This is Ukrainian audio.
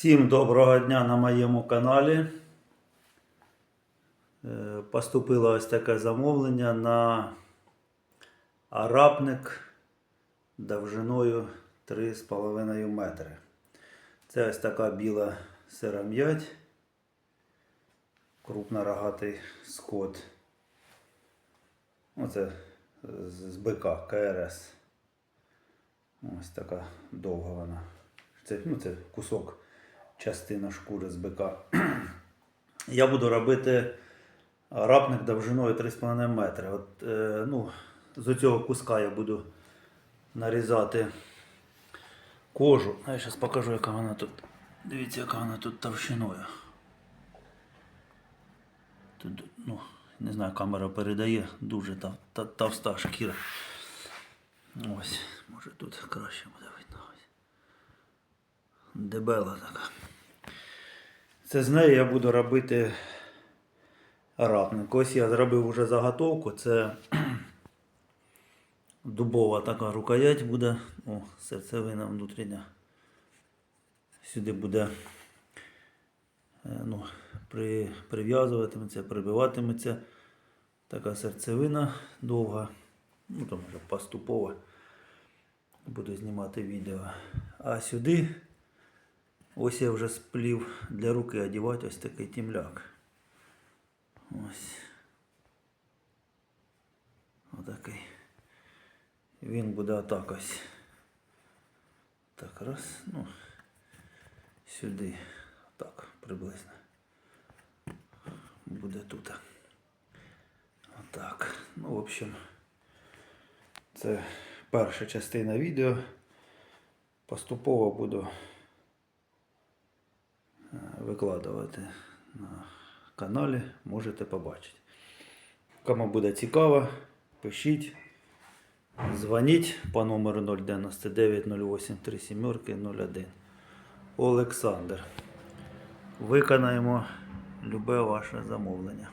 Всім доброго дня на моєму каналі. Е, Поступило ось таке замовлення на арапник довжиною 3,5 метри. Це ось така біла сиром'ять, крупнорогатий скот. Оце з бика КРС. Ось така довга вона. Це, ну, це кусок, частина шкури з бика. Я буду робити рапник довжиною 3,5 метри. От, е, ну, з цього куска я буду нарізати кожу. А я зараз покажу, яка вона тут. Дивіться, яка вона тут товщиною. Тут, ну, не знаю, камера передає, дуже тов, тов- товста шкіра. Ось, може тут краще буде видно. Дебела така. Це з нею я буду робити рапник. Ось я зробив вже заготовку. Це дубова така рукоять буде. О, серцевина внутрішня. Сюди буде е, ну, при, прив'язуватиметься, прибиватиметься така серцевина довга. Ну там вже поступово буду знімати відео. А сюди ось я вже сплів для руки одягати ось такий тімляк. Ось. Отакий. Він буде отак ось. Так, раз, ну, сюди. Так, приблизно. Буде тут. Отак. Ну, в общем, це перша частина відео. Поступово буду викладувати на каналі, можете побачити. Кому буде цікаво, пишіть, дзвоніть по номеру 099 08 37 01. Олександр. Виконаємо любе ваше замовлення.